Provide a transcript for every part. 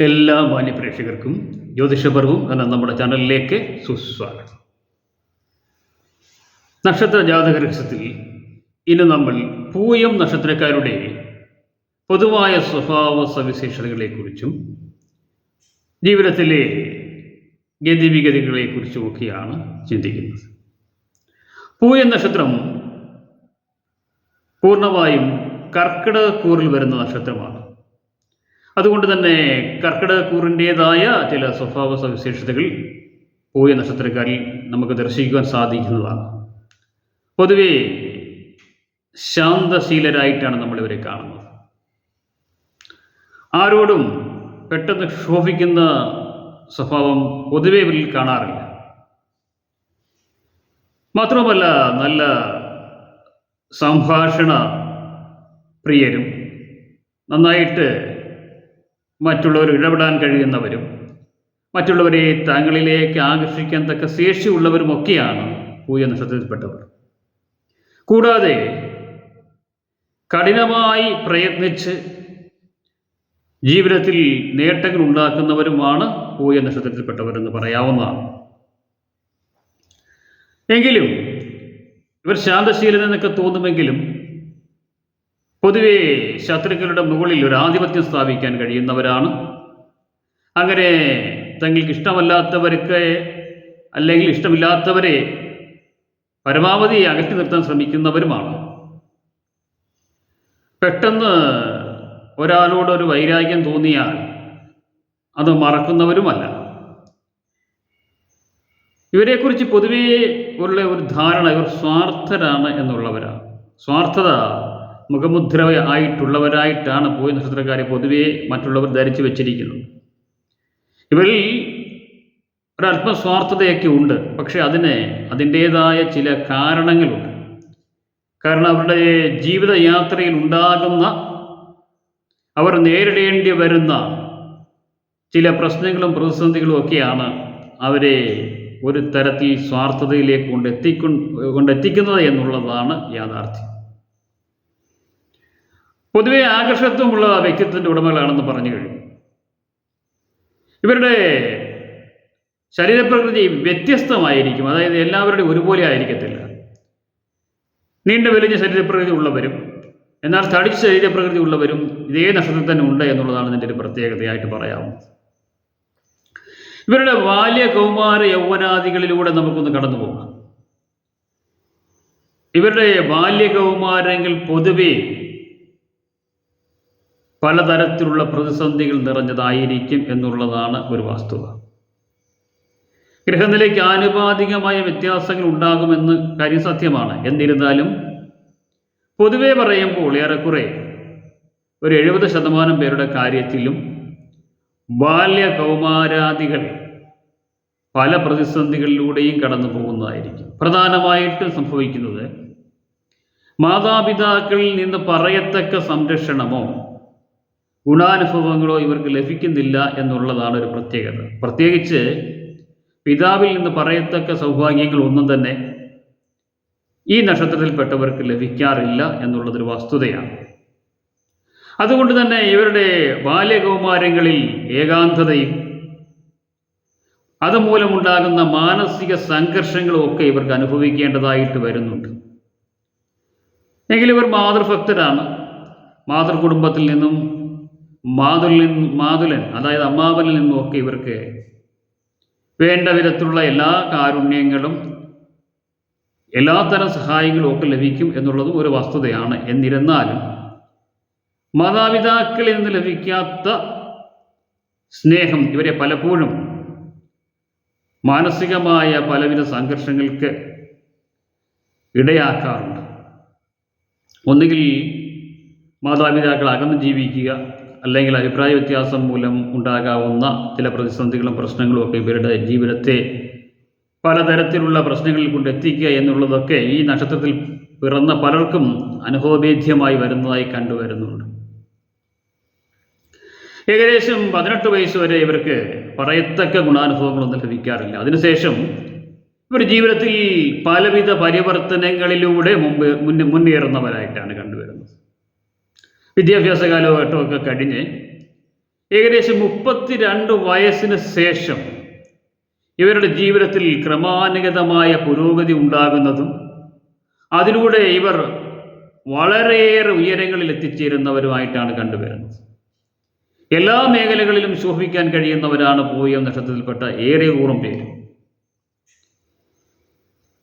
എല്ലാ മാന്യ പ്രേക്ഷകർക്കും ജ്യോതിഷപർവം എന്ന നമ്മുടെ ചാനലിലേക്ക് സുസ്വാഗതം. നക്ഷത്ര ജാതക രഹസ്യത്തിൽ ഇന്ന് നമ്മൾ പൂയം നക്ഷത്രക്കാരുടെ പൊതുവായ സ്വഭാവ സവിശേഷതകളെക്കുറിച്ചും ജീവിതത്തിലെ ഗതിവിഗതികളെക്കുറിച്ചുമൊക്കെയാണ് ചിന്തിക്കുന്നത്. പൂയം നക്ഷത്രം പൂർണമായും കർക്കിടകക്കൂറിൽ വരുന്ന നക്ഷത്രമാണ്. അതുകൊണ്ട് തന്നെ കർക്കിടകക്കൂറിന്റേതായ ചില സ്വഭാവ സവിശേഷതകൾ പൂയ നക്ഷത്രക്കാരിൽ നമുക്ക് ദർശിക്കുവാൻ സാധിക്കുന്നതാണ്. പൊതുവേ ശാന്തശീലരായിട്ടാണ് നമ്മളിവരെ കാണുന്നത്. ആരോടും പെട്ടെന്ന് ക്ഷോഭിക്കുന്ന സ്വഭാവം പൊതുവെ ഇവരിൽ കാണാറില്ല. മാത്രമല്ല നല്ല സംഭാഷണ പ്രിയരും നന്നായിട്ട് മറ്റുള്ളവർ ഇടപെടാൻ കഴിയുന്നവരും മറ്റുള്ളവരെ തങ്ങളിലേക്ക് ആകർഷിക്കാൻ തക്ക ശേഷിയുള്ളവരുമൊക്കെയാണ് പൂയ നക്ഷത്രത്തിൽപ്പെട്ടവർ. കൂടാതെ കഠിനമായി പ്രയത്നിച്ച് ജീവിതത്തിൽ നേട്ടങ്ങൾ ഉണ്ടാക്കുന്നവരുമാണ് പൂയ നക്ഷത്രത്തിൽപ്പെട്ടവരെന്ന് പറയാവുന്നതാണ്. എങ്കിലും ഇവർ ശാന്തശീലനെന്നൊക്കെ തോന്നുമെങ്കിലും പൊതുവെ ശത്രുക്കളുടെ മുകളിൽ ഒരു ആധിപത്യം സ്ഥാപിക്കാൻ കഴിയുന്നവരാണ്. അങ്ങനെ തങ്ങൾക്ക് ഇഷ്ടമല്ലാത്തവർക്ക് അല്ലെങ്കിൽ ഇഷ്ടമില്ലാത്തവരെ പരമാവധി അകറ്റി നിർത്താൻ ശ്രമിക്കുന്നവരുമാണ്. പെട്ടെന്ന് ഒരാളോട് ഒരു വൈരാഗ്യം തോന്നിയാൽ അത് മറക്കുന്നവരുമല്ല. ഇവരെക്കുറിച്ച് പൊതുവേ ഉള്ള ഒരു ധാരണ ഇവർ സ്വാർത്ഥരാണ് എന്നുള്ളവരാണ്. സ്വാർത്ഥത മുഖമുദ്ര ആയിട്ടുള്ളവരായിട്ടാണ് പോയി നക്ഷത്രക്കാരെ പൊതുവേ മറ്റുള്ളവർ ധരിച്ചു വച്ചിരിക്കുന്നത്. ഇവരിൽ ഒരല്പസ്വാർത്ഥതയൊക്കെ ഉണ്ട്. പക്ഷെ അതിന് അതിന്റേതായ ചില കാരണങ്ങളുണ്ട്. കാരണം അവരുടെ ജീവിതയാത്രയിൽ ഉണ്ടാകുന്ന അവർ നേരിടേണ്ടി വരുന്ന ചില പ്രശ്നങ്ങളും പ്രതിസന്ധികളും ഒക്കെയാണ് അവരെ ഒരു തരത്തിൽ സ്വാർത്ഥതയിലേക്ക് കൊണ്ടെത്തിക്കൊ കൊണ്ടെത്തിക്കുന്നത് എന്നുള്ളതാണ് യാഥാർത്ഥ്യം. പൊതുവെ ആകർഷത്വമുള്ള വ്യക്തിത്വത്തിന്റെ ഉടമകളാണെന്ന് പറഞ്ഞു കഴിഞ്ഞു. ഇവരുടെ ശരീരപ്രകൃതി വ്യത്യസ്തമായിരിക്കും. അതായത് എല്ലാവരുടെയും ഒരുപോലെ ആയിരിക്കത്തില്ല. നീണ്ട വലിഞ്ഞ ശരീരപ്രകൃതി ഉള്ളവരും എന്നാൽ തടിച്ച ശരീരപ്രകൃതി ഉള്ളവരും ഇതേ നക്ഷത്രത്തിൽ തന്നെ ഉണ്ട് എന്നുള്ളതാണ് ഇതിന്റെ ഒരു പ്രത്യേകതയായിട്ട് പറയാവുന്നത്. ഇവരുടെ ബാല്യ കൗമാര യൗവനാദികളിലൂടെ നമുക്കൊന്ന് കടന്നു പോകാം. ഇവരുടെ ബാല്യ പൊതുവെ പലതരത്തിലുള്ള പ്രതിസന്ധികൾ നിറഞ്ഞതായിരിക്കും എന്നുള്ളതാണ് ഒരു വസ്തുത. ഗ്രഹനിലയ്ക്ക് ആനുപാതികമായ വ്യത്യാസങ്ങൾ ഉണ്ടാകുമെന്ന് കാര്യം സത്യമാണ്. എന്നിരുന്നാലും പൊതുവെ പറയുമ്പോൾ ഏറെക്കുറെ ഒരു എഴുപത് ശതമാനം പേരുടെ കാര്യത്തിലും ബാല്യ കൗമാരാദികൾ പല പ്രതിസന്ധികളിലൂടെയും കടന്നു പോകുന്നതായിരിക്കും. പ്രധാനമായിട്ടും സംഭവിക്കുന്നത് മാതാപിതാക്കളിൽ നിന്ന് പറയത്തക്ക സംരക്ഷണമോ ഗുണാനുഭവങ്ങളോ ഇവർക്ക് ലഭിക്കുന്നില്ല എന്നുള്ളതാണ് ഒരു പ്രത്യേകത. പ്രത്യേകിച്ച് പിതാവിൽ നിന്ന് പറയത്തക്ക സൗഭാഗ്യങ്ങൾ ഒന്നും തന്നെ ഈ നക്ഷത്രത്തിൽപ്പെട്ടവർക്ക് ലഭിക്കാറില്ല എന്നുള്ളതൊരു വസ്തുതയാണ്. അതുകൊണ്ട് തന്നെ ഇവരുടെ ബാല്യകൗമാരങ്ങളിൽ ഏകാന്തതയും അതുമൂലമുണ്ടാകുന്ന മാനസിക സംഘർഷങ്ങളും ഒക്കെ ഇവർക്ക് അനുഭവിക്കേണ്ടതായിട്ട് വരുന്നുണ്ട്. എങ്കിലും ഇവർ മാതൃഭക്തരാണ്. മാതൃകുടുംബത്തിൽ നിന്നും മാതുലിൽ മാതുലൻ അതായത് അമ്മാവനിൽ നിന്നുമൊക്കെ ഇവർക്ക് വേണ്ട വിധത്തിലുള്ള എല്ലാ കാരുണ്യങ്ങളും എല്ലാത്തരം സഹായങ്ങളും ഒക്കെ ലഭിക്കും എന്നുള്ളതും ഒരു വസ്തുതയാണ്. എന്നിരുന്നാലും മാതാപിതാക്കളിൽ നിന്ന് ലഭിക്കാത്ത സ്നേഹം ഇവരെ പലപ്പോഴും മാനസികമായ പലവിധ സംഘർഷങ്ങൾക്ക് ഇടയാക്കാറുണ്ട്. ഒന്നുകിൽ മാതാപിതാക്കൾ അകന്ന് ജീവിക്കുക അല്ലെങ്കിൽ അഭിപ്രായ വ്യത്യാസം മൂലം ഉണ്ടാകാവുന്ന ചില പ്രതിസന്ധികളും പ്രശ്നങ്ങളും ഒക്കെ ഇവരുടെ ജീവിതത്തെ പലതരത്തിലുള്ള പ്രശ്നങ്ങളിൽ കൊണ്ട് എത്തിക്കുക എന്നുള്ളതൊക്കെ ഈ നക്ഷത്രത്തിൽ പിറന്ന പലർക്കും അനുഭവവേദ്യമായി വരുന്നതായി കണ്ടുവരുന്നുണ്ട്. ഏകദേശം പതിനെട്ട് വയസ്സ് വരെ ഇവർക്ക് പറയത്തക്ക ഗുണാനുഭവങ്ങളൊന്നും ലഭിക്കാറില്ല. അതിനുശേഷം ഇവർ ജീവിതത്തിൽ പലവിധ പരിവർത്തനങ്ങളിലൂടെ മുമ്പ് മുന്നേ മുന്നേറുന്നവരായിട്ടാണ് കണ്ടുവരുന്നത്. വിദ്യാഭ്യാസ കാലഘട്ടമൊക്കെ കഴിഞ്ഞ് ഏകദേശം മുപ്പത്തിരണ്ട് വയസ്സിന് ശേഷം ഇവരുടെ ജീവിതത്തിൽ ക്രമാനുഗതമായ പുരോഗതി ഉണ്ടാകുന്നതും അതിലൂടെ ഇവർ വളരെയേറെ ഉയരങ്ങളിൽ എത്തിച്ചേരുന്നവരുമായിട്ടാണ് കണ്ടുവരുന്നത്. എല്ലാ മേഖലകളിലും ശോഭിക്കാൻ കഴിയുന്നവരാണ് പോയ നക്ഷത്രത്തിൽപ്പെട്ട ഏറെ കൂറും പേര്.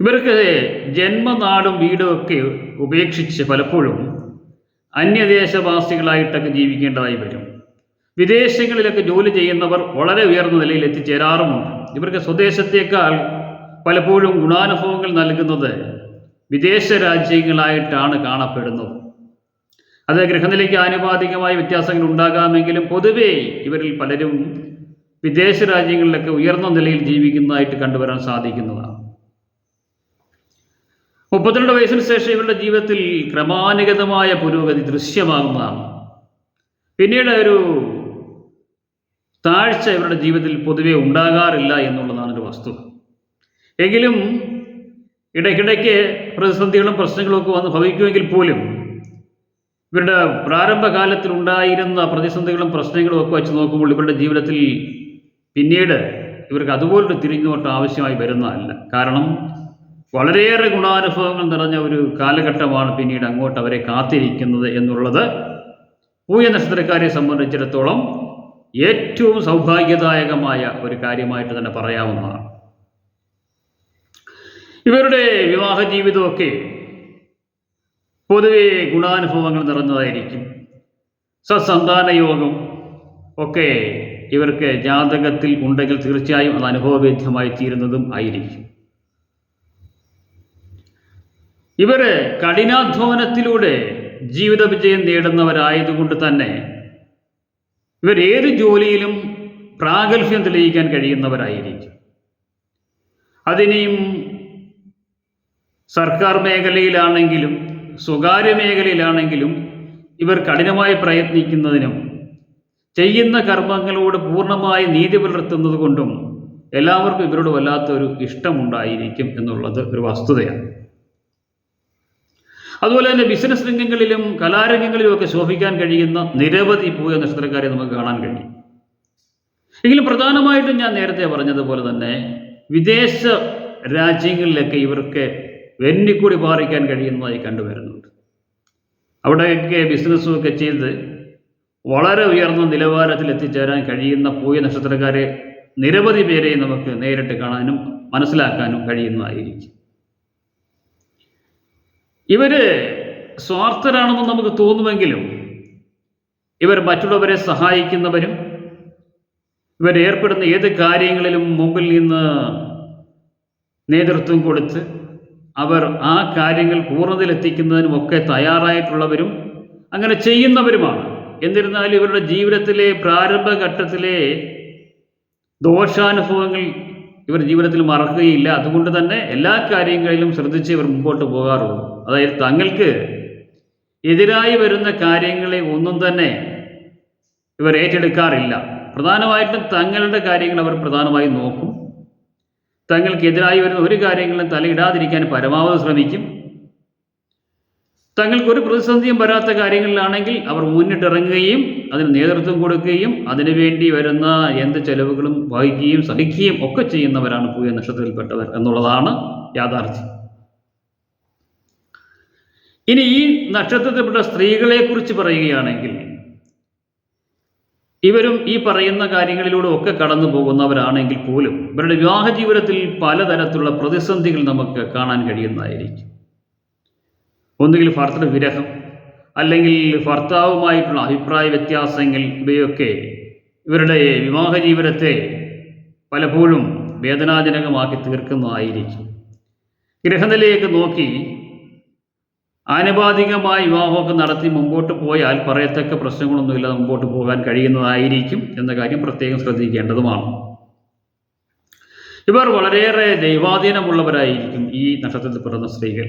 ഇവർക്ക് ജന്മനാടും വീടും ഒക്കെ ഉപേക്ഷിച്ച് പലപ്പോഴും അന്യദേശവാസികളായിട്ടൊക്കെ ജീവിക്കേണ്ടതായി വരും. വിദേശങ്ങളിലൊക്കെ ജോലി ചെയ്യുന്നവർ വളരെ ഉയർന്ന നിലയിൽ എത്തിച്ചേരാറുമുണ്ട്. ഇവർക്ക് സ്വദേശത്തേക്കാൾ പലപ്പോഴും ഗുണാനുഭവങ്ങൾ നൽകുന്നത് വിദേശ രാജ്യങ്ങളായിട്ടാണ് കാണപ്പെടുന്നത്. അത് ഗ്രഹനിലയ്ക്ക് ആനുപാതികമായ വ്യത്യാസങ്ങൾ ഉണ്ടാകാമെങ്കിലും പൊതുവേ ഇവരിൽ പലരും വിദേശ രാജ്യങ്ങളിലൊക്കെ ഉയർന്ന നിലയിൽ ജീവിക്കുന്നതായിട്ട് കണ്ടുവരാൻ സാധിക്കുന്നതാണ്. മുപ്പത്തിരണ്ട് വയസ്സിന് ശേഷം ഇവരുടെ ജീവിതത്തിൽ ക്രമാനുഗതമായ പുരോഗതി ദൃശ്യമാകുന്നതാണ്. പിന്നീട് ഒരു താഴ്ച ഇവരുടെ ജീവിതത്തിൽ പൊതുവെ ഉണ്ടാകാറില്ല എന്നുള്ളതാണ് ഒരു വസ്തുത. എങ്കിലും ഇടയ്ക്കിടയ്ക്ക് പ്രതിസന്ധികളും പ്രശ്നങ്ങളും ഒക്കെ വന്ന് ഭവിക്കുമെങ്കിൽ പോലും ഇവരുടെ പ്രാരംഭകാലത്തിൽ ഉണ്ടായിരുന്ന പ്രതിസന്ധികളും പ്രശ്നങ്ങളും ഒക്കെ വെച്ച് നോക്കുമ്പോൾ ഇവരുടെ ജീവിതത്തിൽ പിന്നീട് ഇവർക്ക് അതുപോലൊരു തിരിഞ്ഞുനോട്ടം ആവശ്യമായി വരുന്നതല്ല. കാരണം വളരെയേറെ ഗുണാനുഭവങ്ങൾ നിറഞ്ഞ ഒരു കാലഘട്ടമാണ് പിന്നീട് അങ്ങോട്ട് അവരെ കാത്തിരിക്കുന്നത് എന്നുള്ളത് പൂയ നക്ഷത്രക്കാരെ സംബന്ധിച്ചിടത്തോളം ഏറ്റവും സൗഭാഗ്യദായകമായ ഒരു കാര്യമായിട്ട് തന്നെ പറയാവുന്നതാണ്. ഇവരുടെ വിവാഹ ജീവിതമൊക്കെ പൊതുവെ ഗുണാനുഭവങ്ങൾ നിറഞ്ഞതായിരിക്കും. സസന്താന യോഗം ഒക്കെ ഇവർക്ക് ജാതകത്തിൽ ഉണ്ടെങ്കിൽ തീർച്ചയായും അത് അനുഭവവേദ്യമായി തീരുന്നതും ആയിരിക്കും. ഇവർ കഠിനാധ്വാനത്തിലൂടെ ജീവിത വിജയം നേടുന്നവരായതുകൊണ്ട് തന്നെ ഇവർ ഏത് ജോലിയിലും പ്രാഗൽഭ്യം തെളിയിക്കാൻ കഴിയുന്നവരായിരിക്കും. അതിനെയും സർക്കാർ മേഖലയിലാണെങ്കിലും സ്വകാര്യ മേഖലയിലാണെങ്കിലും ഇവർ കഠിനമായി പ്രയത്നിക്കുന്നതിനും ചെയ്യുന്ന കർമ്മങ്ങളോട് പൂർണമായി നീതി പുലർത്തുന്നത് കൊണ്ടും എല്ലാവർക്കും ഇവരോട് വല്ലാത്തൊരു ഇഷ്ടമുണ്ടായിരിക്കും എന്നുള്ളത് ഒരു വസ്തുതയാണ്. അതുപോലെ തന്നെ ബിസിനസ് രംഗങ്ങളിലും കലാരംഗങ്ങളിലും ഒക്കെ ശോഭിക്കാൻ കഴിയുന്ന നിരവധി പൂയ നക്ഷത്രക്കാരെ നമുക്ക് കാണാൻ കഴിയും. എങ്കിലും പ്രധാനമായിട്ടും ഞാൻ നേരത്തെ പറഞ്ഞതുപോലെ തന്നെ വിദേശ രാജ്യങ്ങളിലൊക്കെ ഇവർക്ക് വെന്നിക്കൂടി പാറിക്കാൻ കഴിയുന്നതായി കണ്ടുവരുന്നുണ്ട് അവിടെയൊക്കെ ബിസിനസ്സും ഒക്കെ ചെയ്ത് വളരെ ഉയർന്ന നിലവാരത്തിൽ എത്തിച്ചേരാൻ കഴിയുന്ന പൂയ നക്ഷത്രക്കാരെ നിരവധി പേരെ നമുക്ക് നേരിട്ട് കാണാനും മനസ്സിലാക്കാനും കഴിയുന്നതായിരിക്കും. ഇവർ സ്വാർത്ഥരാണെന്ന് നമുക്ക് തോന്നുമെങ്കിലും ഇവർ മറ്റുള്ളവരെ സഹായിക്കുന്നവരും ഇവർ ഇവരേർപ്പെടുന്ന ഏത് കാര്യങ്ങളിലും മുമ്പിൽ നിന്ന് നേതൃത്വം കൊടുത്ത് അവർ ആ കാര്യങ്ങൾ പൂർണതയിലെത്തിക്കുന്നതിനുമൊക്കെ തയ്യാറായിട്ടുള്ളവരും അങ്ങനെ ചെയ്യുന്നവരുമാണ്. എന്നിരുന്നാലും ഇവരുടെ ജീവിതത്തിലെ പ്രാരംഭഘട്ടത്തിലെ ദോഷാനുഭവങ്ങൾ ഇവർ ജീവിതത്തിൽ മറക്കുകയില്ല. അതുകൊണ്ട് തന്നെ എല്ലാ കാര്യങ്ങളിലും ശ്രദ്ധിച്ച് ഇവർ മുമ്പോട്ട് പോകാറുള്ളൂ. അതായത് തങ്ങൾക്ക് എതിരായി വരുന്ന കാര്യങ്ങളെ ഒന്നും തന്നെ ഇവർ ഏറ്റെടുക്കാറില്ല. പ്രധാനമായിട്ടും തങ്ങളുടെ കാര്യങ്ങൾ അവർ പ്രധാനമായും നോക്കും. തങ്ങൾക്കെതിരായി വരുന്ന ഒരു കാര്യങ്ങളും തലയിടാതിരിക്കാൻ പരമാവധി ശ്രമിക്കും. തങ്ങൾക്ക് ഒരു പ്രതിസന്ധിയും വരാത്ത കാര്യങ്ങളിലാണെങ്കിൽ അവർ മുന്നിട്ടിറങ്ങുകയും അതിന് നേതൃത്വം കൊടുക്കുകയും അതിനുവേണ്ടി വരുന്ന എന്ത് ചെലവുകളും വഹിക്കുകയും സഹിക്കുകയും ഒക്കെ ചെയ്യുന്നവരാണ് പൂയ നക്ഷത്രത്തിൽപ്പെട്ടവർ എന്നുള്ളതാണ് യാഥാർത്ഥ്യം. ഇനി ഈ നക്ഷത്രത്തിൽപ്പെട്ട സ്ത്രീകളെക്കുറിച്ച് പറയുകയാണെങ്കിൽ ഇവരും ഈ പറയുന്ന കാര്യങ്ങളിലൂടെ ഒക്കെ കടന്നു പോകുന്നവരാണെങ്കിൽ പോലും ഇവരുടെ വിവാഹ ജീവിതത്തിൽ പലതരത്തിലുള്ള പ്രതിസന്ധികൾ നമുക്ക് കാണാൻ കഴിയുന്നതായിരിക്കും. ഒന്നുകിൽ ഭർത്തൃ വിരഹം അല്ലെങ്കിൽ ഭർത്താവുമായിട്ടുള്ള അഭിപ്രായ വ്യത്യാസങ്ങൾ ഇവയൊക്കെ ഇവരുടെ വിവാഹ ജീവിതത്തെ പലപ്പോഴും വേദനാജനകമാക്കി തീർക്കുന്നതായിരിക്കും. ഗ്രഹനിലയൊക്കെ നോക്കി ആനുപാതികമായ വിവാഹമൊക്കെ നടത്തി മുമ്പോട്ട് പോയാൽ പറയത്തക്ക പ്രശ്നങ്ങളൊന്നുമില്ല മുമ്പോട്ട് പോകാൻ കഴിയുന്നതായിരിക്കും എന്ന കാര്യം പ്രത്യേകം ശ്രദ്ധിക്കേണ്ടതുമാണ്. ഇവർ വളരെയേറെ ദൈവാധീനമുള്ളവരായിരിക്കും ഈ നക്ഷത്രത്തിൽ പിറന്ന സ്ത്രീകൾ.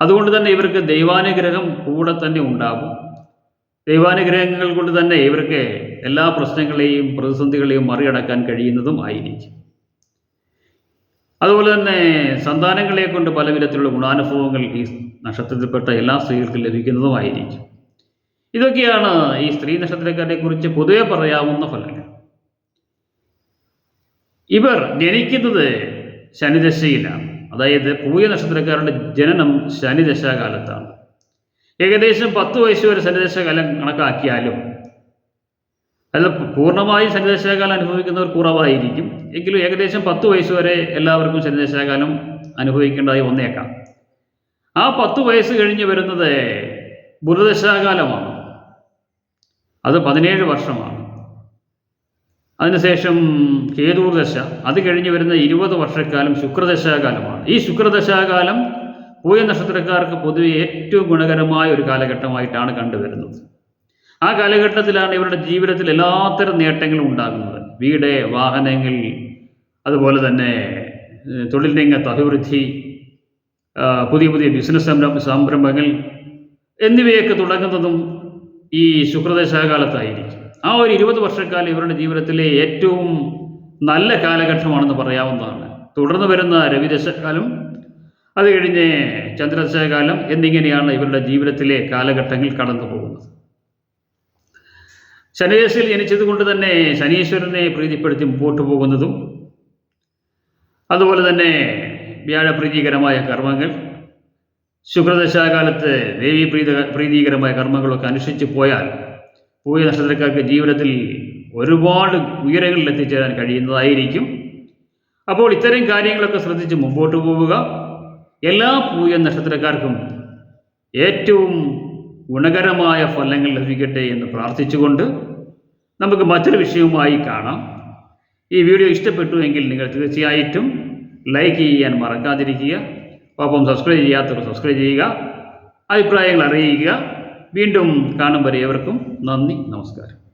അതുകൊണ്ട് തന്നെ ഇവർക്ക് ദൈവാനുഗ്രഹം കൂടെ തന്നെ ഉണ്ടാകും. ദൈവാനുഗ്രഹങ്ങൾ കൊണ്ട് തന്നെ ഇവർക്ക് എല്ലാ പ്രശ്നങ്ങളെയും പ്രതിസന്ധികളെയും മറികടക്കാൻ കഴിയുന്നതും ആയിരിക്കും. അതുപോലെ തന്നെ സന്താനങ്ങളെ കൊണ്ട് പല വിധത്തിലുള്ള ഗുണാനുഭവങ്ങൾ ഈ നക്ഷത്രത്തിൽപ്പെട്ട എല്ലാ സ്ത്രീകൾക്കും ലഭിക്കുന്നതുമായിരിക്കും ഇതൊക്കെയാണ് ഈ സ്ത്രീ നക്ഷത്രക്കാരെ കുറിച്ച് പൊതുവെ പറയാവുന്ന ഫലങ്ങൾ. ഇവർ ജനിക്കുന്നത് ശനിദശയിലാണ്. അതായത് പൂയ നക്ഷത്രക്കാരുടെ ജനനം ശനിദശാകാലത്താണ്. ഏകദേശം പത്ത് വയസ്സ് വരെ ശനിദശാകാലം കണക്കാക്കിയാലും അല്ല പൂർണമായും ശനിദശാകാലം അനുഭവിക്കുന്നവർ കുറവായിരിക്കും. എങ്കിലും ഏകദേശം പത്ത് വയസ്സ് വരെ എല്ലാവർക്കും ശനിദശാകാലം അനുഭവിക്കേണ്ടതായി വന്നേക്കാം. ആ പത്ത് വയസ്സ് കഴിഞ്ഞ് വരുന്നത് ബുധദശാകാലമാണ്. അത് പതിനേഴ് വർഷമാണ്. അതിനുശേഷം കേതൂർ ദശ അത് കഴിഞ്ഞ് വരുന്ന ഇരുപത് വർഷക്കാലം ശുക്രദശാകാലമാണ്. ഈ ശുക്രദശാകാലം പൂയ നക്ഷത്രക്കാർക്ക് പൊതുവെ ഏറ്റവും ഗുണകരമായ ഒരു കാലഘട്ടമായിട്ടാണ് കണ്ടുവരുന്നത്. ആ കാലഘട്ടത്തിലാണ് ഇവരുടെ ജീവിതത്തിൽ എല്ലാത്തരം നേട്ടങ്ങളും ഉണ്ടാകുന്നത്. വീട് വാഹനങ്ങൾ അതുപോലെ തന്നെ തൊഴിൽ രംഗത്ത് അഭിവൃദ്ധി പുതിയ പുതിയ ബിസിനസ് സംരംഭ സംരംഭങ്ങൾ എന്നിവയൊക്കെ തുടങ്ങുന്നതും ഈ ശുക്രദശാകാലത്തായിരിക്കും. ആ ഒരു ഇരുപത് വർഷക്കാലം ഇവരുടെ ജീവിതത്തിലെ ഏറ്റവും നല്ല കാലഘട്ടമാണെന്ന് പറയാവുന്നതാണ്. തുടർന്ന് വരുന്ന രവിദശകാലം അത് കഴിഞ്ഞ് ചന്ദ്രദശകാലം എന്നിങ്ങനെയാണ് ഇവരുടെ ജീവിതത്തിലെ കാലഘട്ടങ്ങൾ കടന്നു പോകുന്നത്. ശനിദശയിൽ ജനിച്ചതുകൊണ്ട് തന്നെ ശനീശ്വരനെ പ്രീതിപ്പെടുത്തി മുമ്പോട്ട് പോകുന്നതും അതുപോലെ തന്നെ വ്യാഴപ്രീതികരമായ കർമ്മങ്ങൾ ശുക്രദശാകാലത്ത് ദേവീ പ്രീത പ്രീതികരമായ കർമ്മങ്ങളൊക്കെ അനുഷ്ഠിച്ചു പോയാൽ പൂയ നക്ഷത്രക്കാർക്ക് ജീവിതത്തിൽ ഒരുപാട് ഉയരങ്ങളിൽ എത്തിച്ചേരാൻ കഴിയുന്നതായിരിക്കും. അപ്പോൾ ഇത്തരം കാര്യങ്ങളൊക്കെ ശ്രദ്ധിച്ച് മുമ്പോട്ട് പോവുക. എല്ലാ പൂയ നക്ഷത്രക്കാർക്കും ഏറ്റവും ഗുണകരമായ ഫലങ്ങൾ ലഭിക്കട്ടെ എന്ന് പ്രാർത്ഥിച്ചുകൊണ്ട് നമുക്ക് മറ്റൊരു വിഷയവുമായി കാണാം. ഈ വീഡിയോ ഇഷ്ടപ്പെട്ടു എങ്കിൽ നിങ്ങൾ തീർച്ചയായിട്ടും ലൈക്ക് ചെയ്യാൻ മറക്കാതിരിക്കുക. ഒപ്പം സബ്സ്ക്രൈബ് ചെയ്യാത്തവർ സബ്സ്ക്രൈബ് ചെയ്യുക. അഭിപ്രായങ്ങൾ അറിയിക്കുക. വീണ്ടും കാണും വരെ ഏവർക്കും നന്ദി നമസ്കാരം.